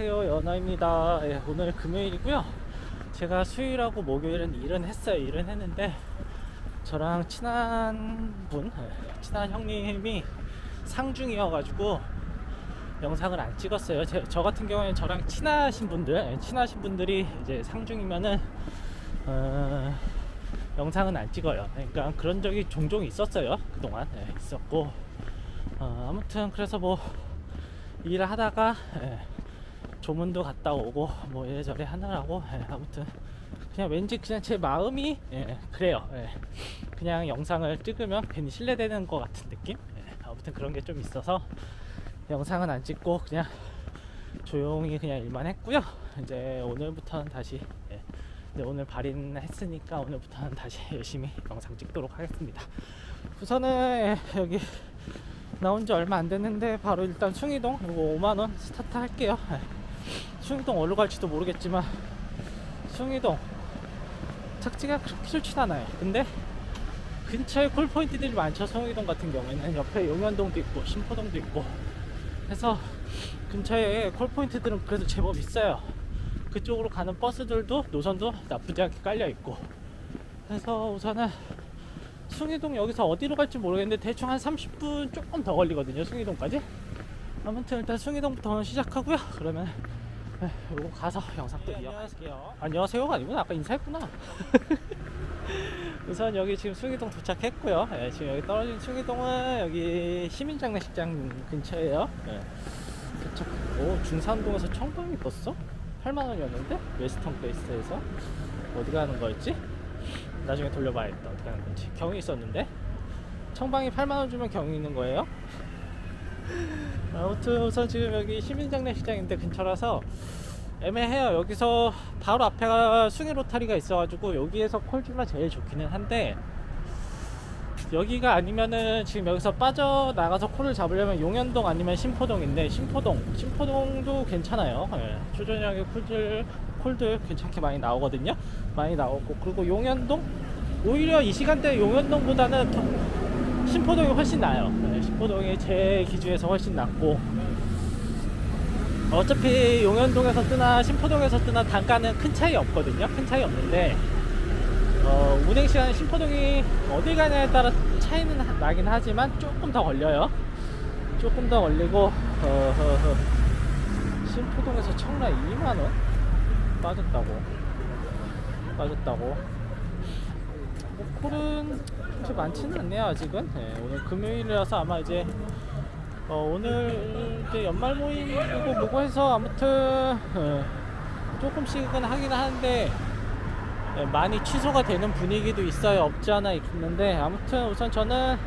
안녕하세요. 연아입니다. 예, 오늘 금요일이고요. 제가 수요일하고 목요일은 일은 했어요. 일은 했는데 저랑 친한 분 예, 친한 형님이 상중이어가지고 영상을 안 찍었어요. 제, 저 같은 경우에는 저랑 친하신 분들 예, 친하신 분들이 이제 상중이면은 어, 영상은 안 찍어요. 그러니까 그런 적이 종종 있었어요. 그동안. 예, 있었고. 어, 아무튼 그래서 뭐 일을 하다가 예, 조문도 갔다 오고 뭐 이래저래 하느라고 예, 아무튼 그냥 왠지 그냥 제 마음이 예, 그래요. 예. 그냥 영상을 찍으면 괜히 실례되는 것 같은 느낌? 예, 아무튼 그런 게 좀 있어서 영상은 안 찍고 그냥 조용히 그냥 일만 했고요. 이제 오늘부터는 다시 예, 이제 오늘 발인 했으니까 오늘부터는 다시 열심히 영상 찍도록 하겠습니다. 우선은 예, 여기 나온 지 얼마 안 됐는데 바로 일단 숭이동 이거 5만원 스타트 할게요. 예. 숭이동 어디로 갈지도 모르겠지만 숭이동 착지가 그렇게 좋진 않아요. 근데 근처에 콜포인트들이 많죠. 숭이동 같은 경우에는. 옆에 용현동도 있고 신포동도 있고 해서 근처에 콜포인트들은 그래도 제법 있어요. 그쪽으로 가는 버스들도 노선도 나쁘지 않게 깔려 있고 그래서 우선은 숭이동 여기서 어디로 갈지 모르겠는데 대충 한 30분 조금 더 걸리거든요 숭이동까지. 아무튼 일단 숭이동부터 시작하고요. 그러면 에, 요거 가서 영상 또 이어갈게요. 안녕하세요가 아니구나 아까 인사했구나. 우선 여기 지금 숭이동 도착했고요. 예, 지금 여기 떨어진 숭이동은 여기 시민장례식장 근처에요. 예, 도착했고 중산동에서 청방이 떴어? 8만 원이었는데? 웨스턴 베이스에서? 어디 가는 거였지? 나중에 돌려봐야겠다. 어떻게 하는 건지. 경이 있었는데? 청방이 8만 원 주면 경이 있는 거예요 아무튼 우선 지금 여기 시민장례식장인데 근처라서 애매해요. 여기서 바로 앞에가 숭이 로타리가 있어가지고 여기에서 콜주가 제일 좋기는 한데 여기가 아니면은 지금 여기서 빠져 나가서 콜을 잡으려면 용현동 아니면 신포동인데 신포동. 신포동도 괜찮아요. 예, 초저녁에 콜들 콜들 괜찮게 많이 나오거든요. 많이 나오고. 그리고 용현동? 오히려 이 시간대 용현동보다는 더- 신포동이 훨씬 나아요 예, 신포동이 제 기준에서 훨씬 낫고 어차피 용현동에서 뜨나 신포동에서 뜨나 단가는 큰 차이 없거든요 큰 차이 없는데 어, 운행 시간 신포동이 어디 가냐에 따라 차이는 하- 나긴 하지만 조금 더 걸려요. 조금 더 걸리고 어, 어, 어. 신포동에서 청라 2만 원 빠졌다고 빠졌다고. 뭐 콜은 그렇게 많지는 않네요 아직은. 예, 오늘 금요일이라서 아마 이제 어, 오늘 이제 연말 모임이고 뭐고 해서 아무튼 예, 조금씩은 하긴 하는데 예, 많이 취소가 되는 분위기도 있어요. 없지 않아 있는데 아무튼 우선 저는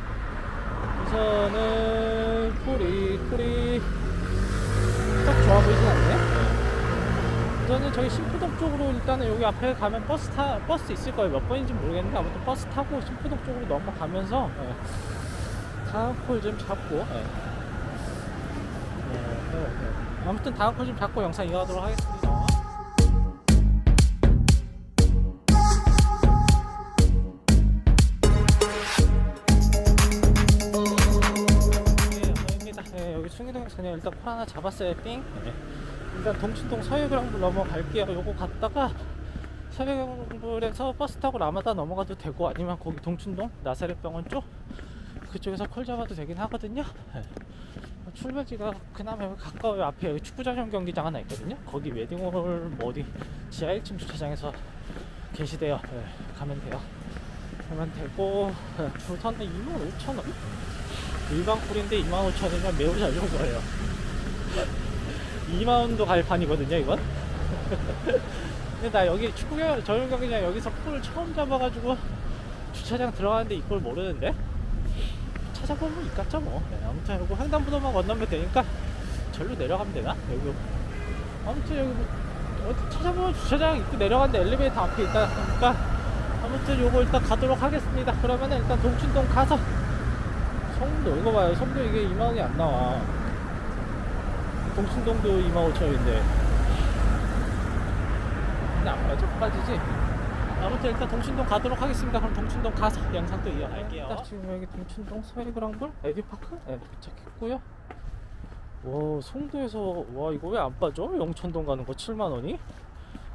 우선은 쿨이 쿨이 딱 좋아 보이진 않네. 예. 우선은 저희 신포동 쪽으로 일단은 여기 앞에 가면 버스 타 버스 있을 거예요. 몇 번인지 모르겠는데 아무튼 버스 타고 신포동 쪽으로 넘어가면서 예. 다음 콜 좀 잡고 예. 예, 예, 예. 아무튼 다음 콜 좀 잡고 영상 이어가도록 하겠습니다. 네, 여기 숭이동에서 그냥 일단 콜 하나 잡았어요. 삥. 네. 일단 동춘동 서해그랑불 넘어갈게요. 요거 갔다가 서해그랑불에서 버스 타고 라마다 넘어가도 되고 아니면 거기 동춘동 나사렛병원 쪽 그쪽에서 콜 잡아도 되긴 하거든요. 네. 출발지가 그나마 가까워요. 앞에 여기 축구 전용 경기장 하나 있거든요. 거기 웨딩홀 뭐 어디 지하 1층 주차장에서 계시대요. 네, 가면 돼요. 가면 되고 네, 우선은 25,000원? 일반 콜인데 25,000원이면 매우 잘준 거예요. 2만원도 갈 판이거든요, 이건. 근데 나 여기 축구 경- 전용 경기장 여기서 콜을 처음 잡아가지고 주차장 들어가는데 이걸 모르는데? 찾아보면 있겠죠, 뭐. 네, 아무튼 이거 횡단보도만 건너면 되니까 절로 내려가면 되나? 여기. 아무튼 여기 뭐 찾아보면 주차장 입구 내려가는데 엘리베이터 앞에 있다 보니까 아무튼 요거 일단 가도록 하겠습니다. 그러면은 일단 동춘동 가서 성도 이거 봐요 성도 이게 2만원이 안 나와 동춘동도 25,000원인데 근데 안 빠져? 빠지지? 아무튼 일단 동춘동 가도록 하겠습니다 그럼 동춘동 가서 영상 또 이어갈게요 일단 지금 여기 동춘동 서해그랑불 에듀파크 네, 도착했고요 와 송도에서 와 이거 왜 안 빠져? 영천동 가는 거 7만 원이?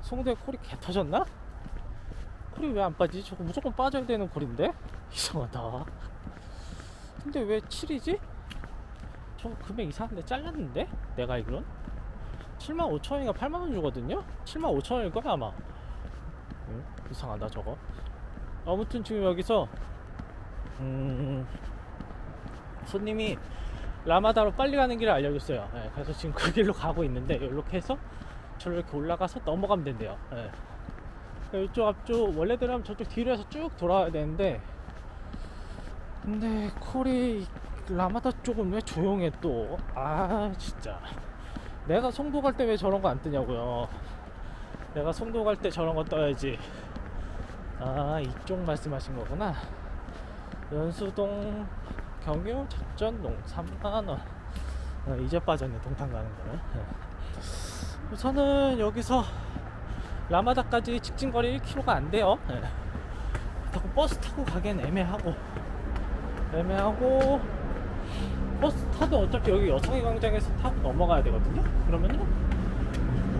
송도에 콜이 개 터졌나? 콜이 왜 안 빠지지? 저거 무조건 빠져야 되는 콜인데? 이상하다. 근데 왜 7이지? 저거 금액 이상한데 잘랐는데? 내가 알기론 7만 5천 원인가 8만 원 주거든요? 7만 5천 원일 거야 아마 응? 이상하다 저거 아무튼 지금 여기서 음 손님이 라마다로 빨리 가는 길을 알려줬어요 예, 그래서 지금 그 길로 가고 있는데 이렇게 해서 저를 이렇게 올라가서 넘어가면 된대요 예. 그러니까 이쪽 앞쪽 원래대로 하면 저쪽 뒤로 해서 쭉 돌아와야 되는데 근데 콜이 라마다 쪽은 왜 조용해 또? 아 진짜. 내가 송도 갈 때 왜 저런 거 안 뜨냐고요. 내가 송도 갈 때 저런 거 떠야지. 아 이쪽 말씀하신 거구나. 연수동 경유 작전동 3만원. 어, 이제 빠졌네 동탄 가는 거는. 예. 우선은 여기서 라마다까지 직진 거리 1km가 안 돼요. 예. 그렇다고 버스 타고 가기엔 애매하고. 애매하고 버스 타도 어차피 여기 여성의 광장에서 타고 넘어가야 되거든요. 그러면은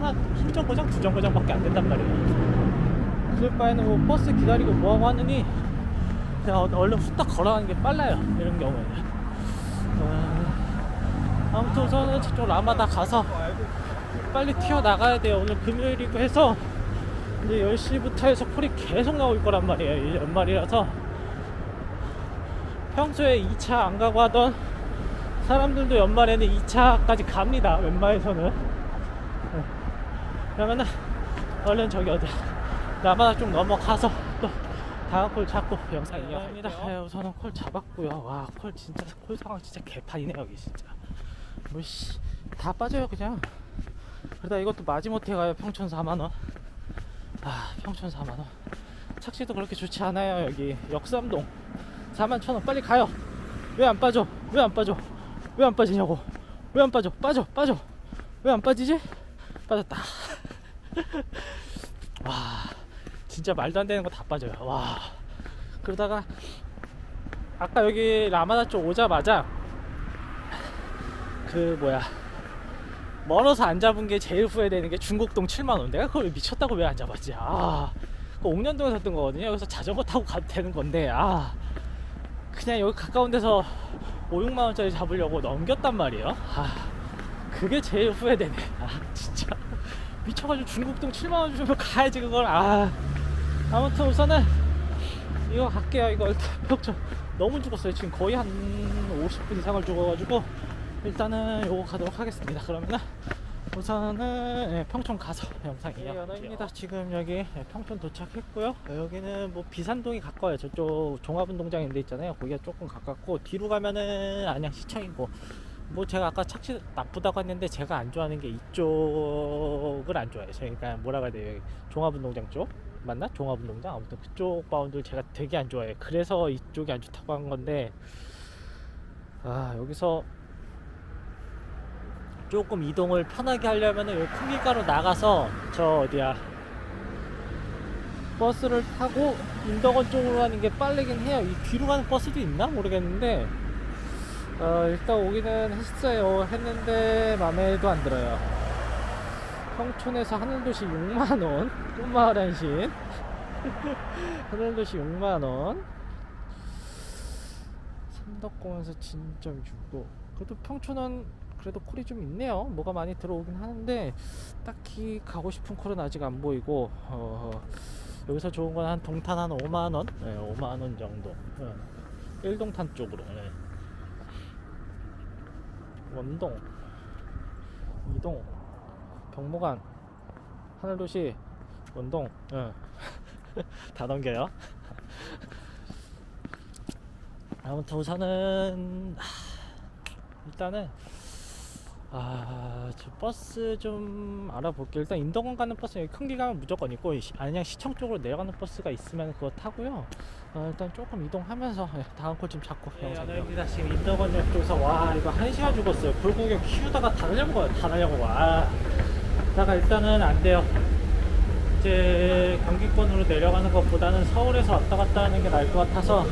하나 한 정거장 두 정거장밖에 안 된단 말이에요. 그럴 바에는 뭐 버스 기다리고 뭐하고 하느니 그냥 어- 얼른 후딱 걸어가는 게 빨라요. 이런 경우에는. 어, 아무튼 우선은 저쪽 라마다 가서 빨리 튀어나가야 돼요. 오늘 금요일이고 해서 이제 10시부터 해서 콜이 계속 나올 거란 말이에요. 이 연말이라서 평소에 2차 안 가고 하던 사람들도 연말에는 2차까지 갑니다. 웬만해서는. 네. 그러면은 얼른 저기 어디 나마다 좀 넘어가서 또 다음 콜 잡고 영상 이어갑니다. 네, 우선은 콜 잡았고요. 와, 콜 진짜 콜 상황 진짜 개판이네 여기 진짜. 뭐씨 다 빠져요 그냥. 그러다 이것도 마지못해 가요 평촌 4만 원. 아, 평촌 4만 원. 착시도 그렇게 좋지 않아요 여기 역삼동 4만 천원 빨리 가요. 왜 안 빠져? 왜 안 빠져? 왜 안 빠지냐고? 왜 안 빠져? 빠져, 빠져. 왜 안 빠지지? 빠졌다. 와, 진짜 말도 안 되는 거 다 빠져요. 와. 그러다가 아까 여기 라마다 쪽 오자마자 그 뭐야 멀어서 안 잡은 게 제일 후회되는 게 중국동 7만 원. 내가 그걸 미쳤다고 왜 안 잡았지? 아, 그 옥년동에 샀던 거거든요. 여기서 자전거 타고 가도 되는 건데 아. 그냥 여기 가까운 데서 5, 6만 원짜리 잡으려고 넘겼단 말이에요. 아, 그게 제일 후회되네. 아, 진짜 미쳐가지고 중국동 7만 원 주면 가야지 그걸. 아, 아무튼 우선은 이거 갈게요. 이거 벽좀 너무 죽었어요. 지금 거의 한 50분 이상을 죽어가지고 일단은 요거 가도록 하겠습니다. 그러면은 우선은 예, 평촌 가서 영상 이어입니다. 지금 여기 예, 평촌 도착했고요. 여기는 뭐 비산동이 가까워요. 저쪽 종합운동장 데 있잖아요. 거기가 조금 가깝고 뒤로 가면은 안양 시청이고 뭐 제가 아까 착시 나쁘다고 했는데 제가 안 좋아하는 게 이쪽을 안 좋아해요. 그러니까 뭐라고 해야 돼요? 종합운동장 쪽 맞나? 종합운동장 아무튼 그쪽 바운드 제가 되게 안 좋아해요. 그래서 이쪽이 안 좋다고 한 건데 아 여기서 조금 이동을 편하게 하려면은 큰 길가로 나가서 저 어디야 버스를 타고 인덕원 쪽으로 가는 게 빠르긴 해요. 이 뒤로 가는 버스도 있나 모르겠는데 어, 일단 오기는 했어요. 했는데 마음에도 안 들어요. 평촌에서 하늘도시 6만 원, 꿈마을 안신 하늘도시 6만 원. 삼덕공원에서 진점 주고 그래도 평촌은 그래도 콜이 좀 있네요. 뭐가 많이 들어오긴 하는데 딱히 가고 싶은 콜은 아직 안 보이고 어, 여기서 좋은 건 한 동탄 한 5만 원, 네, 5만 원 정도. 네. 일동탄 쪽으로. 네. 원동, 이동, 경무관, 하늘도시, 원동. 예. 다 넘겨요. 아무튼 우선은 하, 일단은 아, 저 버스 좀 알아볼게요. 일단 인덕원 가는 버스 여기 큰길 가면 무조건 있고 안양 시청 쪽으로 내려가는 버스가 있으면 그거 타고요. 어, 일단 조금 이동하면서 예, 다음 콜좀 잡고 영상 입니다 지금 인덕원역 쪽에서 와 이거 한 시간 죽었어요. 불구경 키우다가 다 날려고 와요. 다 날려고 와. 아, 다가 일단은 안 돼요. 이제 경기권으로 내려가는 것보다는 서울에서 왔다 갔다 하는 게 나을 것 같아서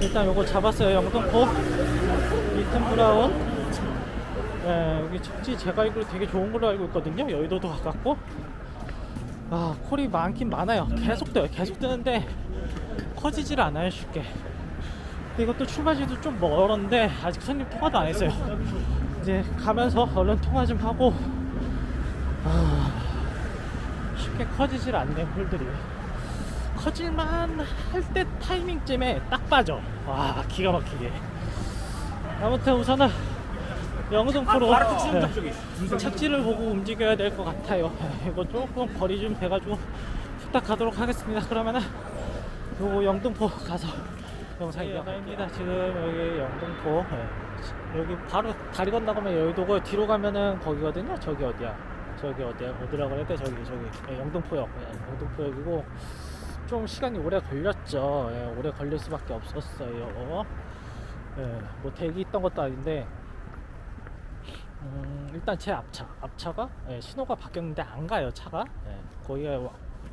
일단 요거 잡았어요. 영등포 리튼 브라운 예, 여기 척지 제가 알기로 되게 좋은 걸로 알고 있거든요. 여의도도 가깝고. 아, 콜이 많긴 많아요. 계속 떠요. 계속 뜨는데 커지질 않아요, 쉽게. 근데 이것도 출발지도 좀 멀었는데 아직 손님 통화도 안 했어요. 이제 가면서 얼른 통화 좀 하고 아, 쉽게 커지질 않네 홀들이. 커질만 할 때 타이밍쯤에 딱 빠져. 와 기가 막히게. 아무튼 우선은 영등포로 네, 착지를 보고 움직여야 될 것 같아요. 네, 이거 조금 거리 좀 돼가지고 후딱 가도록 하겠습니다. 그러면은 요거 영등포 가서 영상 이어가입니다. 지금 여기 영등포 네, 여기 바로 다리 건너가면 여의도고 뒤로 가면은 거기거든요. 저기 어디야? 저기 어디야? 어디라고 그래야 돼? 저기 저기 네, 영등포역. 네, 영등포역이고 좀 시간이 오래 걸렸죠. 예, 오래 걸릴 수밖에 없었어요. 예, 뭐 대기 있던 것도 아닌데 음, 일단 제 앞차 앞차가 예, 신호가 바뀌었는데 안 가요 차가. 예, 와-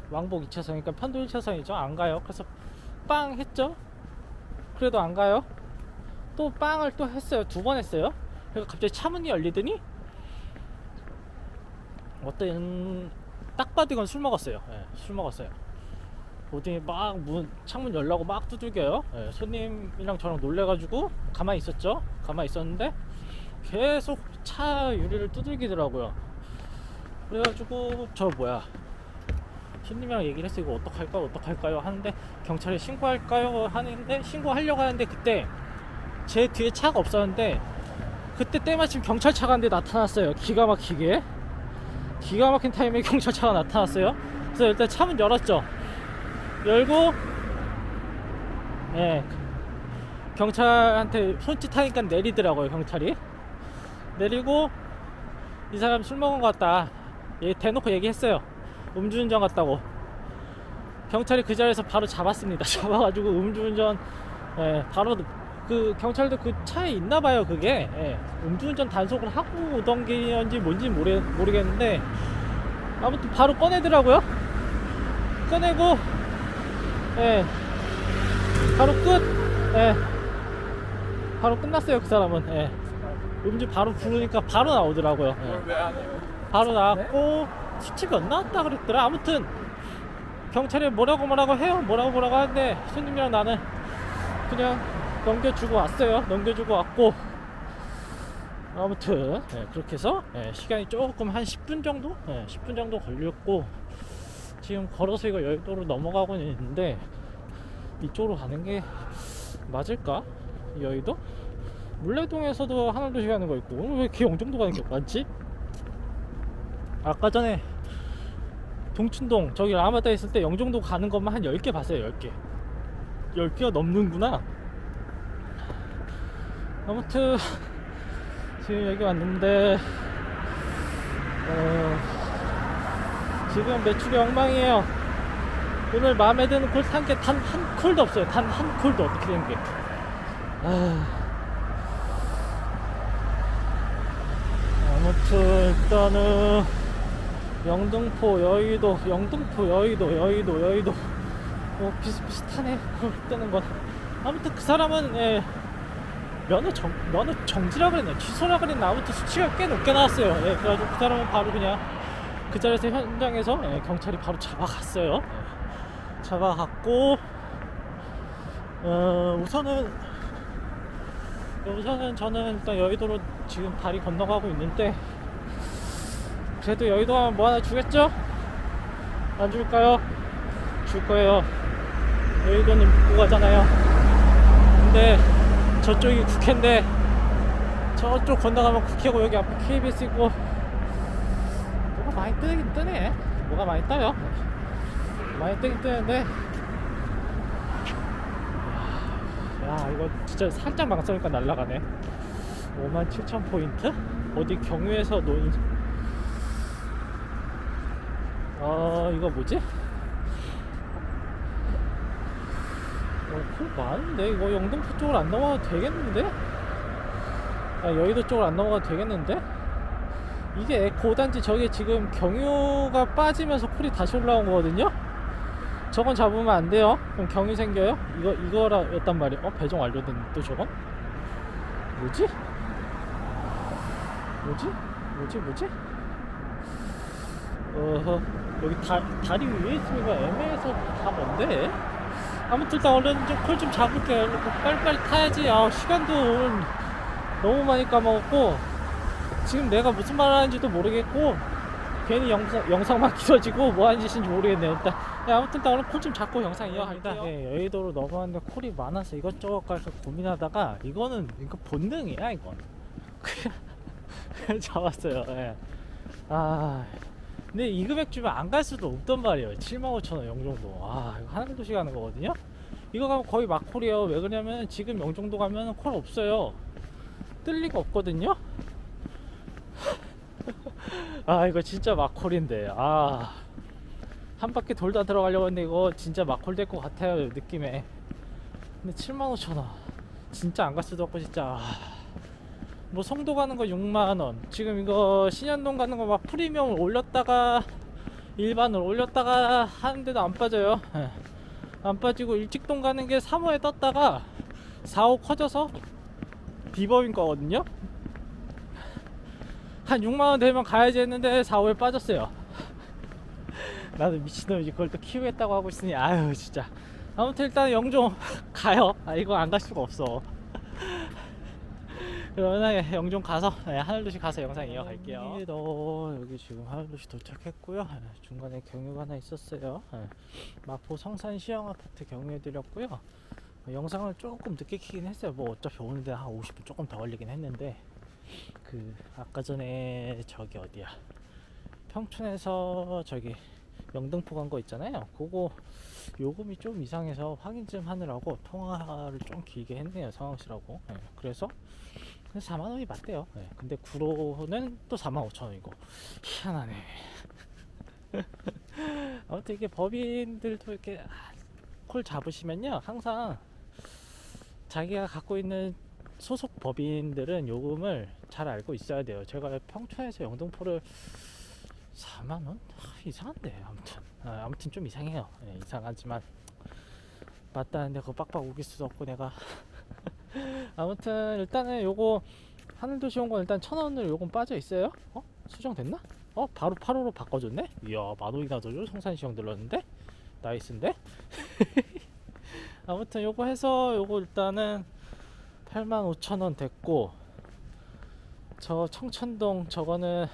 왕복 2차선이니까 편도 1차선이죠. 안 가요. 그래서 빵 했죠? 그래도 안 가요? 또 빵을 또 했어요. 두 번 했어요. 그래서 갑자기 차문이 열리더니 어떤 딱 봐도 이건 술 먹었어요. 예, 술 먹었어요. 어디 막 문 창문 열라고 막 두들겨요. 예, 손님이랑 저랑 놀래가지고 가만히 있었죠. 가만히 있었는데 계속 차 유리를 두들기더라고요. 그래가지고 저 뭐야 손님이랑 얘기를 했어요. 이거 어떡할까요? 어떡할까요? 하는데 경찰에 신고할까요? 하는데 신고하려고 하는데 그때 제 뒤에 차가 없었는데 그때 때마침 경찰차가 한 대 나타났어요. 기가 막히게 기가 막힌 타이밍에 경찰차가 나타났어요. 그래서 일단 차 문 열었죠. 열고 예 경찰한테 손짓하니까 내리더라고요 경찰이 내리고 이 사람 술 먹은 것 같다 얘 대놓고 얘기했어요 음주운전 같다고 경찰이 그 자리에서 바로 잡았습니다 잡아가지고 음주운전 예 바로 그 경찰도 그 차에 있나 봐요 그게 예, 음주운전 단속을 하고 오던 게인지 뭔지 모르, 모르겠는데 아무튼 바로 꺼내더라고요 꺼내고 예. 바로 끝. 예. 바로 끝났어요, 그 사람은. 예. 음주 바로 부르니까 바로 나오더라고요. 예. 바로 나왔고 수치가 안 나왔다 그랬더라. 아무튼 경찰에 뭐라고 뭐라고 해요. 뭐라고 뭐라고 하는데 손님이랑 나는 그냥 넘겨주고 왔어요. 넘겨주고 왔고 아무튼 예, 그렇게 해서 예, 시간이 조금 한 10분 정도, 예, 10분 정도 걸렸고 지금 걸어서 이거 여의도로 넘어가고 있는데 이쪽으로 가는 게 맞을까? 여의도? 물레동에서도 하늘도시 가는 거 있고 왜 이렇게 영종도 가는 게 많지? 아까 전에 동춘동 저기 라마다 있을 때 영종도 가는 것만 한 10개 봤어요 10개 10개가 넘는구나 아무튼 지금 여기 왔는데 어, 지금 매출이 엉망이에요. 오늘 마음에 드는 콜산게단 한 콜도 없어요. 단 한 콜도 어떻게 된 게. 아... 아무튼 일단은 영등포 여의도 영등포 여의도 여의도 여의도. 뭐 비슷비슷하네. 뜨는 건 아무튼 그 사람은 예, 면허 정 면허 정지라 그랬나? 취소라 그랬나? 아무튼 수치가 꽤 높게 나왔어요. 예, 그래가지고 그 사람은 바로 그냥 그 자리에서 현장에서 예, 경찰이 바로 잡아갔어요. 예, 잡아갔고 어, 우선은 우선은 저는 일단 여의도로 지금 다리 건너가고 있는데 그래도 여의도 가면 뭐 하나 주겠죠? 안 줄까요? 줄 거예요. 여의도는 믿고 가잖아요. 근데 저쪽이 국회인데 저쪽 건너가면 국회고 여기 앞에 KBS 있고 뭐가 많이 뜨긴 뜨네. 뭐가 많이 떠요. 많이 뜨긴 뜨는데. 야, 이거 진짜 살짝 망설니까 날라가네. 5만 7천 포인트? 어디 경유에서 논. 어, 이거 뭐지? 어, 콜 많은데? 이거 영등포 쪽으로 안 넘어가도 되겠는데? 아, 여의도 쪽으로 안 넘어가도 되겠는데? 이게 고단지 저게 지금 경유가 빠지면서 콜이 다시 올라온 거거든요. 저건 잡으면 안 돼요. 그럼 경유 생겨요. 이거 이거라였단 말이에요. 어 배정 완료됐는데 또 저건 뭐지? 뭐지? 뭐지 뭐지? 어허 여기 다, 다리 위에 있으니까 애매해서 다 뭔데? 아무튼 일단 얼른 좀콜 좀 잡을게 빨리빨리 타야지 아 시간도 너무 많이 까먹었고 지금 내가 무슨 말 하는지도 모르겠고 괜히 영상, 영상만 길어지고 뭐 하는 짓인지 모르겠네요 일단 네, 아무튼 일단 오늘 콜 좀 잡고 영상 이어갈게요. 네, 여의도로 넘어왔는데 콜이 많아서 이것저것 가서 고민하다가 이거는 이거 본능이야 이건. 그냥, 그냥 잡았어요 예. 아 근데 이 금액 주면 안 갈 수도 없단 말이에요. 75,000원 영종도. 아 이거 하늘 도시 가는 거거든요? 이거 가면 거의 막콜이에요. 왜 그러냐면 지금 영종도 가면 콜 없어요. 뜰 리가 없거든요? 아 이거 진짜 막콜인데. 아 한 바퀴 돌다 들어가려고 했는데 이거 진짜 막콜 될것 같아요 느낌에. 근데 75,000원. 진짜 안갈 수도 없고 진짜. 아. 뭐 성도 가는 거 6만원. 지금 이거 신현동 가는 거 막 프리미엄을 올렸다가 일반을 올렸다가 하는데도 안 빠져요. 예. 안 빠지고 일직동 가는 게 3호에 떴다가 4호 커져서 비법인 거거든요. 한 6만원 되면 가야지 했는데 4호에 빠졌어요 나도 미친놈이지 그걸 또 키우겠다고 하고 있으니 아유 진짜 아무튼 일단 영종 가요 아 이거 안 갈 수가 없어 그러면 영종 가서 네, 하늘도시 가서 영상 이어갈게요. 너 여기 지금 하늘도시 도착했고요. 네, 중간에 경유가 하나 있었어요. 네, 마포 성산 시형 아파트 경유해드렸고요. 어, 영상을 조금 늦게 키긴 했어요. 뭐 어차피 오는데 한 50분 조금 더 걸리긴 했는데 그 아까 전에 저기 어디야 평촌에서 저기 영등포 간 거 있잖아요. 그거 요금이 좀 이상해서 확인 좀 하느라고 통화를 좀 길게 했네요. 상황씨라고. 네, 그래서 4만 원이 맞대요. 네, 근데 구로는 또 4만 5천 원이고 희한하네. 아무튼 이게 법인들도 이렇게 아, 콜 잡으시면요 항상 자기가 갖고 있는 소속 법인들은 요금을 잘 알고 있어야 돼요. 제가 평촌에서 영등포를 4만 원? 아, 이상한데 아무튼 아, 아무튼 좀 이상해요. 네, 이상하지만 맞다는데 그거 빡빡 우길 수도 없고 내가 아무튼 일단은 요거 하늘도시 온 건 일단 천 원을 요건 빠져 있어요. 어? 수정됐나? 어? 바로 8호로 바꿔줬네? 이야 만원이나 더 줘? 성산시형 들렀는데? 나이스인데? 아무튼 요거 해서 요거 일단은 8만 5천 원 됐고 저 청천동 저거는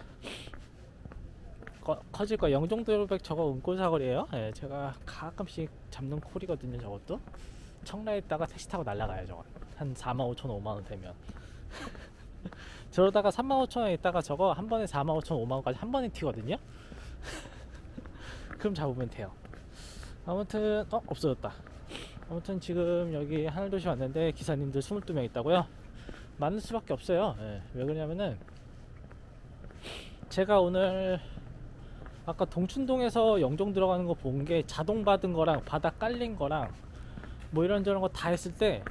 거 영종도로백 저거 은골사거리에요? 예, 제가 가끔씩 잡는 콜이거든요 저것도. 청라에 있다가 택시 타고 날라가요 저건 한 4만 5천 5만 원 되면. 저러다가 3만 5천 원에 있다가 저거 한 번에 4만 5천 5만 원까지 한 번에 튀거든요? 그럼 잡으면 돼요. 아무튼 어 없어졌다. 아무튼 지금 여기 하늘도시 왔는데 기사님들 22명 있다고요? 많을 수밖에 없어요. 예, 왜 그러냐면은 제가 오늘 아까 동춘동에서 영종 들어가는 거 본 게 자동 받은 거랑 바닥 깔린 거랑 뭐 이런저런 거 다 했을 때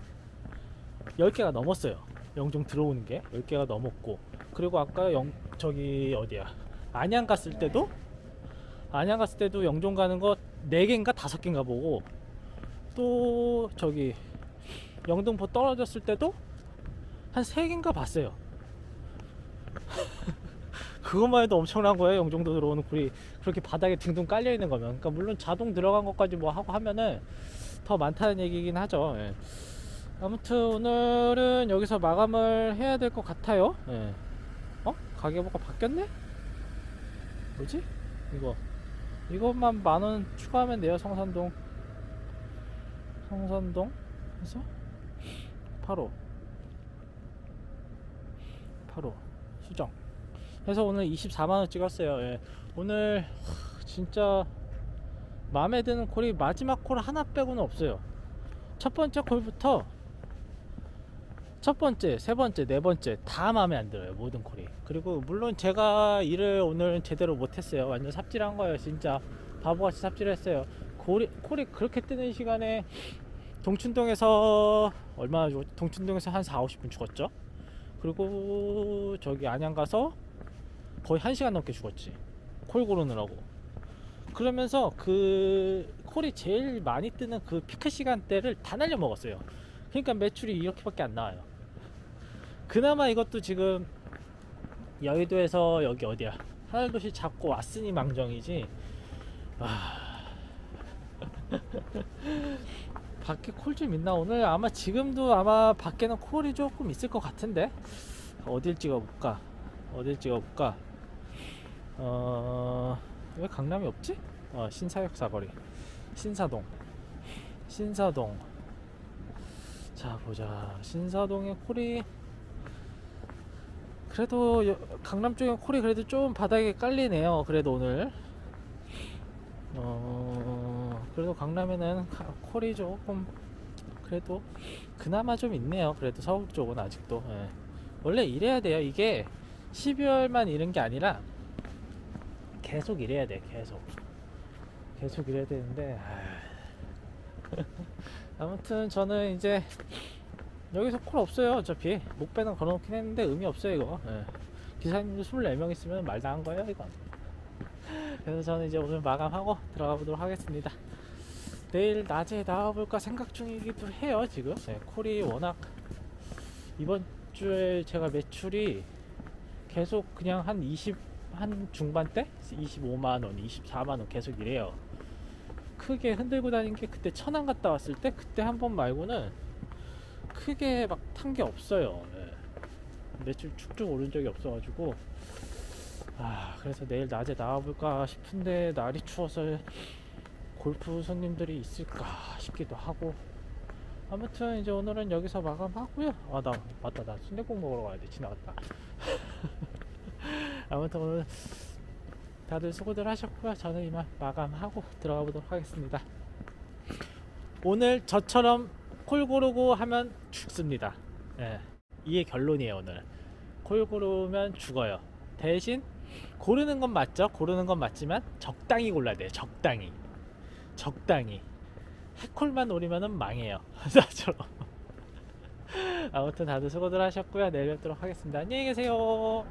10개가 넘었어요. 영종 들어오는 게 10개가 넘었고 그리고 아까 영 저기 어디야 안양 갔을 때도 안양 갔을 때도 영종 가는 거 4개인가 5개인가 보고 또 저기 영등포 떨어졌을 때도 한 3개인가 봤어요. 그것만 해도 엄청난 거예요. 영종도 들어오는 굴이 그렇게 바닥에 둥둥 깔려 있는 거면. 그러니까 물론 자동 들어간 것까지 뭐 하고 하면은 더 많다는 얘기긴 하죠. 예. 아무튼 오늘은 여기서 마감을 해야 될 것 같아요. 예. 어? 가게 뭐가 바뀌었네? 뭐지? 이거 이것만 만 원 추가하면 돼요. 성산동 성산동 해서 8호 8호 수정 해서 오늘 24만원 찍었어요. 예. 오늘 하, 진짜 마음에 드는 콜이 마지막 콜 하나 빼고는 없어요. 첫 번째 콜부터 첫 번째, 세 번째, 네 번째 다 마음에 안 들어요 모든 콜이. 그리고 물론 제가 일을 오늘 제대로 못했어요. 완전 삽질한 거예요 진짜. 바보같이 삽질했어요. 콜이, 콜이 그렇게 뜨는 시간에 동춘동에서 얼마나 죽 동춘동에서 한 4, 50분 죽었죠? 그리고 저기 안양 가서 거의 1시간 넘게 죽었지. 콜 고르느라고. 그러면서 그 콜이 제일 많이 뜨는 그 피크 시간대를 다 날려 먹었어요. 그러니까 매출이 이렇게밖에 안 나와요. 그나마 이것도 지금 여의도에서 여기 어디야? 하늘도시 잡고 왔으니 망정이지. 아. 밖에 콜 좀 있나? 오늘 아마 지금도 아마 밖에는 콜이 조금 있을 것 같은데? 어딜 찍어볼까? 어딜 찍어볼까 어 왜 강남이 없지? 어 신사역 사거리. 신사동. 신사동. 자 보자. 신사동의 콜이 그래도 여- 강남 쪽에 콜이 그래도 좀 바닥에 깔리네요 그래도 오늘. 어 그래도 강남에는 카- 콜이 조금 그래도 그나마 좀 있네요 그래도 서울 쪽은 아직도. 예. 원래 이래야 돼요. 이게 12월만 이런 게 아니라 계속 이래야 돼 계속. 계속 이래야 되는데 아. 아무튼 저는 이제 여기서 콜 없어요 어차피. 목배는 걸어놓긴 했는데 의미 없어요 이거. 예. 기사님도 24명 있으면 말 다 한 거예요 이건. 그래서 저는 이제 오늘 마감하고 들어가 보도록 하겠습니다. 내일 낮에 나와볼까 생각 중이기도 해요 지금. 예, 콜이 워낙 이번 주에 제가 매출이 계속 그냥 한 20, 한 중반대? 25만 원, 24만 원 계속 이래요 크게 흔들고 다닌 게 그때 천안 갔다 왔을 때 그때 한 번 말고는 크게 막 탄 게 없어요. 예. 매출 쭉쭉 오른 적이 없어가지고 아 그래서 내일 낮에 나와볼까 싶은데 날이 추워서 골프 손님들이 있을까 싶기도 하고 아무튼 이제 오늘은 여기서 마감하고요. 아 나 맞다 나 순대국 먹으러 가야 돼 지나갔다. 아무튼 오늘 다들 수고들 하셨고요. 저는 이만 마감하고 들어가 보도록 하겠습니다. 오늘 저처럼 콜 고르고 하면 죽습니다. 예. 이게 결론이에요, 오늘. 콜 고르면 죽어요. 대신 고르는 건 맞죠? 고르는 건 맞지만 적당히 골라야 돼요. 적당히. 적당히. 해콜만 노리면은 망해요. 나처럼. 아무튼 다들 수고들 하셨고요. 내일 뵙도록 하겠습니다. 안녕히 계세요.